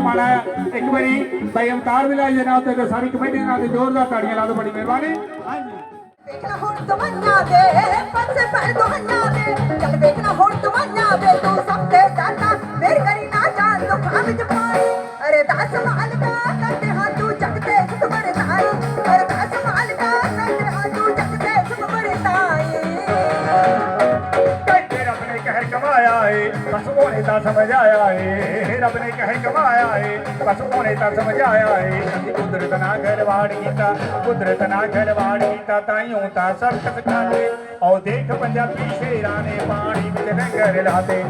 ਮਾਣਾ ਹੈ। ਇੱਕ ਵਾਰੀ ਭਾਈ ਅਵਤਾਰ ਵੀ ਲਾਈ ਤੇ ਸਾਰੀ ਕਮੇਟੀ ਨਾਲ ਤੇ ਜ਼ੋਰਦਾਰ ਤਾੜੀਆਂ ਲਾ ਦਿਓ ਬੜੀ ਮਿਹਰਬਾਨੀ। ਹਾਂਜੀ ਵੇਖਣਾ ਹੁਣ ਦਵਾਈਆਂ ਦੇ ਪਾਸੇ ਪੈ ਦਵਾਈਆਂ ਦੇ। ਚੱਲ ਵੇਖਣਾ ਹੁਣ ਦਵਾਈਆਂ ਦੇ, ਤੂੰ ਸਭ ਤੇ ਜਾਣਾ ਮੇਰੀ ਕਰੀ ਨਾ ਜਾਣ ਦੁੱਖਾਂ ਵਿੱਚ ਪਾਈ। ਅਰੇ ਦਾਸ ਮਾਲਕਾ ਕਰਦੇ ਤਾਂ ਸਮਝ ਏ। ਰੱਬ ਨੇ ਕਹਿਰ ਕਮਾਇਆ ਏ। ਬਸ ਉਹਨੇ ਤਾਂ ਸਮਝ ਏ। ਅਸੀਂ ਕੁਦਰਤ ਨਾਲ ਗੜਵਾੜ ਕੀਤਾ, ਕੁਦਰਤ ਨਾਲ ਗੜਵਾੜ ਕੀਤਾ, ਤਾਈਓ ਤਾਂ ਸਭ ਕੁਝ ਖਾਤੇ ਦੇਖ ਪੰਜਾਬੀ ਸ਼ੇਰਾਂ ਨੇ ਪਾਣੀ ਵਿੱਚ ਲੰਗਰ ਲਾਤੇ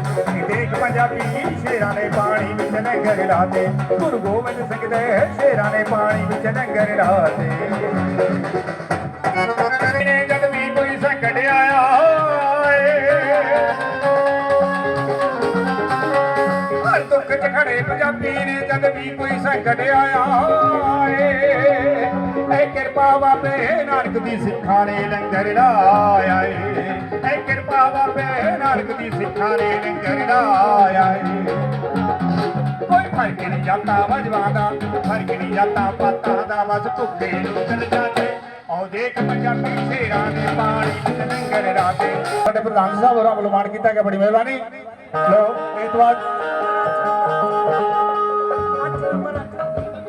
ਦੇਖ ਪੰਜਾਬੀ ਸ਼ੇਰਾਂ ਨੇ ਪਾਣੀ ਵਿੱਚ ਲੰਗਰ ਲਾਤੇ ਗੁਰੂ ਗੋਬਿੰਦ ਸਿੰਘ ਦੇ ਸ਼ੇਰਾਂ ਨੇ ਪਾਣੀ ਵਿੱਚ ਲੰਗਰ ਲਾਤੇ ਨੇ ਵੀ ਕੋਈ ਸੰਕਟ ਆਇਆ ਐ ਕਿਰਪਾ ਬਾਬੇ ਨਾਨਕ ਦੀ ਸਿੱਖਾਂ ਨੇ ਲੰਗਰ ਲਾਇਆ ਏ। ਐ ਕਿਰਪਾ ਬਾਬੇ ਨਾਨਕ ਦੀ ਸਿੱਖਾਂ ਨੇ ਲੰਗਰ ਲਾਇਆ ਏ। ਕੋਈ ਫ਼ਰਕ ਨਹੀਂ ਜਾਂਦਾ ਵਜਵਾਂ ਦਾ, ਫ਼ਰਕ ਨਹੀਂ ਜਾਂਦਾ ਪਾਤਾਂ ਦਾ, ਬਸ ਭੁੱਖੇ ਨੂੰ ਜਾਂਦੇ। ਆਓ ਦੇਖ ਪੰਜਾਬੀ ਸ਼ੇਰਾਂ ਨੇ ਪਾਣੀ ਲੰਗਰ ਰਾਤੇ ਸਾਡੇ ਪ੍ਰਧਾਨ ਸਾਹਿਬ ਹੋਰਾਂ ਵੱਲੋਂ ਮਾਣ ਕੀਤਾ ਗਿਆ, ਬੜੀ ਮਿਹਰਬਾਨੀ। ਲੋ ਇਸ ਤੋਂ ਬਾਅਦ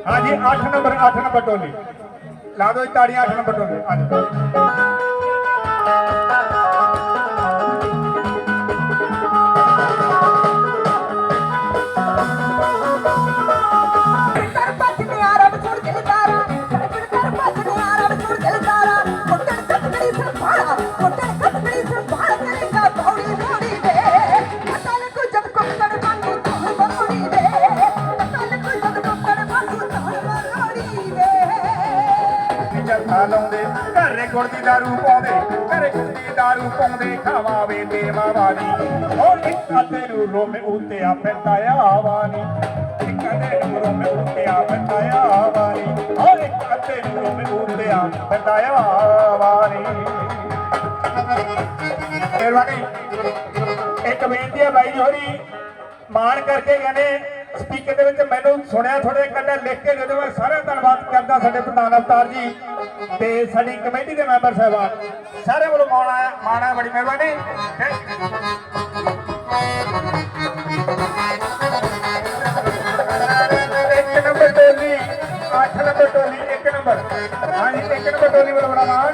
ਹਾਂਜੀ 8 ਨੰਬਰ 8 ਨੰਬਰ ਟੋਲੀ। ਲਾ ਦਿਓ ਤਾੜੀਆਂ 8 ਨੰਬਰ ਟੋਲੀ। ਹਾਂਜੀ। ਵੇ ਲਾਉਂਦੇ। ਘਰੇ ਗੁੜ ਦੀ ਦਾਰੂ ਪਾਉਂਦੇ, ਘਰੇ ਗੁੜ ਦੀ ਦਾਰੂ ਪਾਉਂਦੇ, ਖਾਵਾਵੇ ਤੇ ਮਾਵਾਨੀ ਹੋਰ ਇੱਕ ਅਤੇ ਨੂੰ ਰੋਮੇ ਉੱਤੇ ਆ ਫਿਰਦਾ ਆਵਾਨੀ ਇੱਕ ਅਤੇ ਨੂੰ ਰੋਮੇ ਉੱਤੇ ਆ ਫਿਰਦਾ ਆਵਾਨੀ ਹੋਰ ਇੱਕ ਅਤੇ ਨੂੰ ਰੋਮੇ ਉੱਤੇ ਆ ਫਿਰਦਾ ਆਵਾਨੀ ਮਿਹਰਬਾਨੀ ਇੱਕ ਬੇਨਤੀ ਹੈ ਬਾਈ ਹੋਰੀ, ਮਾਣ ਕਰਕੇ ਕਹਿੰਦੇ ਸਪੀਕਰ ਦੇ ਵਿੱਚ ਮੈਨੂੰ ਸੁਣਿਆ ਥੋੜੇ ਕੰਡਾ ਲਿਖ ਕੇ ਦੇ ਦਿਓ। ਮੈਂ ਸਾਰਿਆਂ ਦਾ ਧੰਨਵਾਦ ਕਰਦਾ ਸਾਡੇ ਪ੍ਰਧਾਨ ਅਵਤਾਰ ਜੀ ਤੇ ਸਾਡੀ ਕਮੇਟੀ ਦੇ ਮੈਂਬਰ ਸਾਹਿਬਾਨ। ਸਾਰਿਆਂ ਵੱਲੋਂ ਮਾਣ ਆਇਆ, ਮਾਣ ਬੜੀ ਮਿਹਰਬਾਨੀ। ਇੱਕ ਨੰਬਰ ਟੋਲੀ 8 ਨੰਬਰ ਟੋਲੀ, ਇੱਕ ਨੰਬਰ। ਹਾਂਜੀ, ਇੱਕ ਨੰਬਰ ਟੋਲੀ ਵੱਲੋਂ ਬੜਾ ਮਾਣ।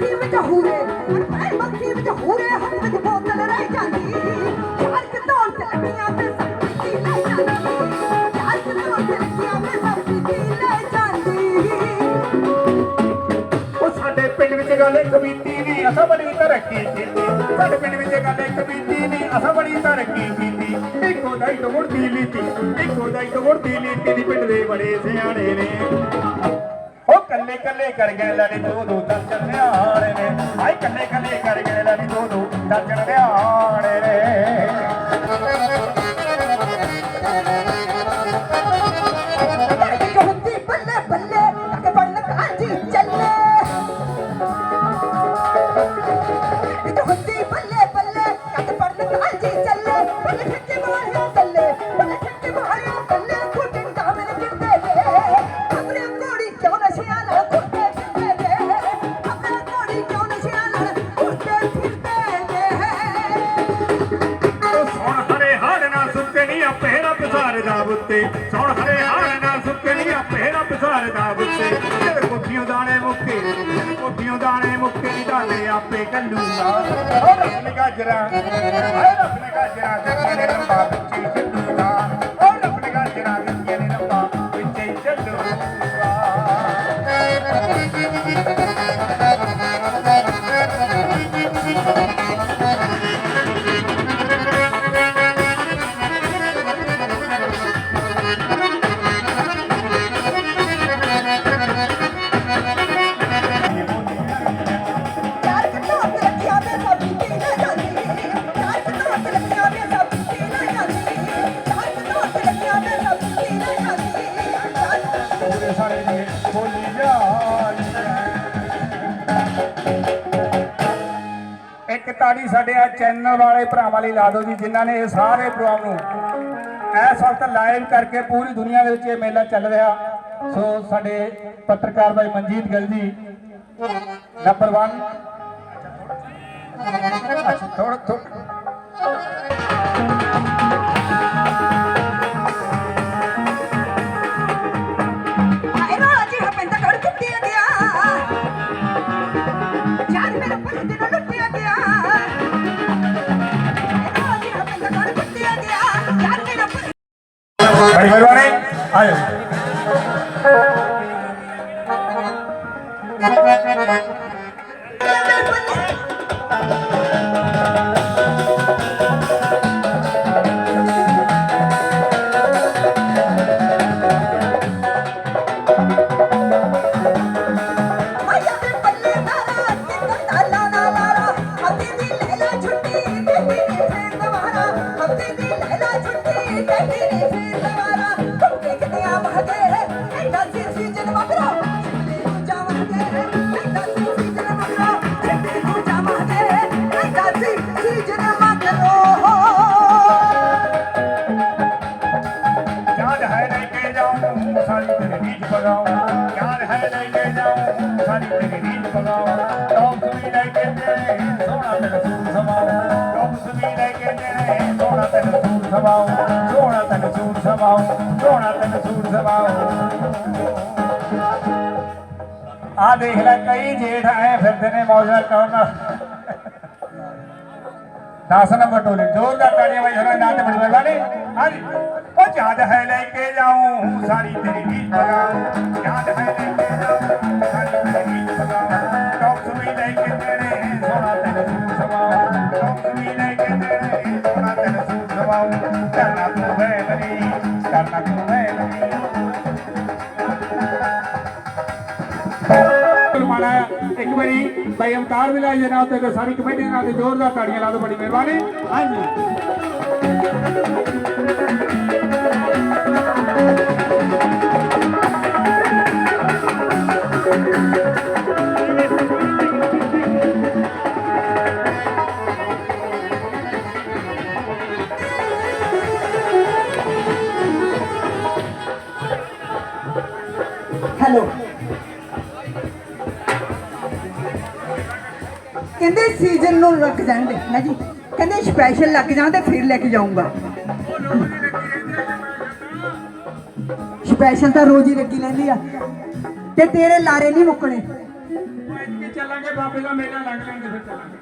ਮੱਖੀ ਵਿੱਚ ਹੂਰੇ ਹਰ ਮੱਖੀ ਵਿੱਚ ਹੂਰੇ ਹੱਥ ਵਿੱਚ ਬੋਤਲ ਰਹਿ ਜਾਂਦੀ। ਚਾਰ ਕਿ ਤੇ ਲੱਗੀਆਂ ਤੇ ਸਭ ਪੀਤੀ ਲੈ ਜਾਂਦੀ। ਚਾਰ ਕਿ ਤੇ ਲੱਗੀਆਂ ਤੇ ਸਭ ਪੀਤੀ ਲੈ ਜਾਂਦੀ। ਉਹ ਸਾਡੇ ਪਿੰਡ ਵਿੱਚ ਗੱਲ ਇੱਕ ਬੀਤੀ ਨਹੀਂ ਅਸਾਂ ਬੜੀ ਤਰੱਕੀ ਕੀਤੀ। ਸਾਡੇ ਪਿੰਡ ਵਿੱਚ ਗੱਲ ਇੱਕ ਬੀਤੀ ਨਹੀਂ ਅਸਾਂ ਬੜੀ ਤਰੱਕੀ ਕੀਤੀ। ਇੱਕੋ ਦਾਈ ਤੋਂ ਮੁੜਦੀ ਲੀਤੀ ਇੱਕੋ ਦਾਈ ਤੋਂ ਮੁੜਦੀ ਲੀਤੀ ਦੀ ਪਿੰਡ ਦੇ ਬੜੇ ਸਿਆਣੇ ਨੇ। ਕੱਲੇ ਕੱਲੇ ਕਰ ਗਏ ਲੜੀ ਦੋ ਦੋ ਦਰਜਨ ਨਿਆਣੇ ਨੇ। ਹਾਏ ਕੱਲੇ ਕੱਲੇ ਕਰ ਗਏ ਲੜੀ ਦੋ ਦੋ ਦਰਜਨ ਨਿਆਣੇ ਨੇ। ਮੁੱਕੇ ਦਾਣੇ ਮੁੱਕੇ ਨਹੀਂ ਦਾਣੇ ਆਪੇ ਕੱਲੂਗਾ ਉਹ ਰੱਬ ਨੇ ਗਾਜਰਾ। ਹਾਏ ਰੱਬ ਨੇ ਗਾਜਰਾ ਦਿੱਤੀਆਂ ਨੇ ਲੰਬਾ ਵਿੱਚੇ ਤਾੜੀ ਸਾਡੇ ਆ ਚੈਨਲ ਵਾਲੇ ਭਰਾਵਾਂ ਲਈ ਲਾ ਦਿਓ ਜੀ, ਜਿਨ੍ਹਾਂ ਨੇ ਇਹ ਸਾਰੇ ਪ੍ਰੋਗਰਾਮ ਨੂੰ ਇਸ ਵਕਤ ਲਾਈਵ ਕਰਕੇ ਪੂਰੀ ਦੁਨੀਆ ਦੇ ਵਿੱਚ ਇਹ ਮੇਲਾ ਚੱਲ ਰਿਹਾ। ਸੋ ਸਾਡੇ ਪੱਤਰਕਾਰ ਭਾਈ ਮਨਜੀਤ ਗਿੱਲ ਜੀ ਨੰਬਰ 1 ਅੱਛਾ ਥੋੜਾ ਥੋੜਾ ¡Ya me cuento! ਦੇਣੇ ਸੋਹਣਾ ਤੈਨੂੰ ਸੂਰ ਸਵਾਉ ਲੋਕ ਵੀ ਲੈ ਕੇ ਦੇਣੇ ਸੋਹਣਾ ਤੈਨੂੰ ਸੂਰ ਸਵਾਉ ਸੋਹਣਾ ਤੈਨੂੰ ਸੂਰ ਸਵਾਉ ਸੋਹਣਾ ਤੈਨੂੰ ਸੂਰ ਸਵਾਉ ਆ ਦੇਖ ਲੈ ਕਈ ਜੇਠ ਆਏ ਫਿਰਦੇ ਨੇ ਮੌਜਾਂ ਕਰਨ। 10 ਨੰਬਰ ਟੋਲੀ ਜ਼ੋਰਦਾਰ ਤਾੜੀਆਂ ਵਜਾ ਰਹੇ ਨਾਚ ਬੜੀ ਬਰਬਾਨੀ ਹਾਂਜੀ। ਉਹ ਯਾਦ ਹੈ ਲੈ ਕੇ ਜਾਉਂ ਸਾਰੀ ਤੇਰੀ ਗੀਤ ਗਾਉਂ ਯਾਦ ਹੈ ਲੈ ਕੇ ਜਾਉਂ ਤੇਰੇ ਸੋਹਣਾ ਤੈਨੂੰ ਸੂਟ ਸਵਾऊं ਟੌਪਸ ਵੀ ਲੈ ਕੇ ਤੇਰੇ ਸੋਹਣਾ ਤੈਨੂੰ ਸੂਟ ਸਵਾऊं ਕਰਨਾ ਤੂੰ ਵੈਲਰੀ ਕਰਨਾ ਤੂੰ ਵੈਲਰੀ ਸੀਜ਼ਨ ਨੂੰ ਲੱਗ ਜਾਂਦੇ ਨਾ ਜੀ? ਕਹਿੰਦੇ ਸਪੈਸ਼ਲ ਲੱਗ ਜਾਣ ਤੇ ਫਿਰ ਲੈ ਕੇ ਜਾਊਂਗਾ। ਸਪੈਸ਼ਲ ਤਾਂ ਰੋਜ਼ ਹੀ ਲੱਗੀ ਰਹਿੰਦੀ ਆ। ਤੇ ਤੇਰੇ ਲਾਰੇ ਨਹੀਂ ਮੁੱਕਣੇ। ਚੱਲਾਂਗੇ ਬਾਬੇ ਦਾ ਮੇਲਾ ਲੱਗ ਲੈਂਦੇ ਫਿਰ ਚੱਲਾਂਗੇ।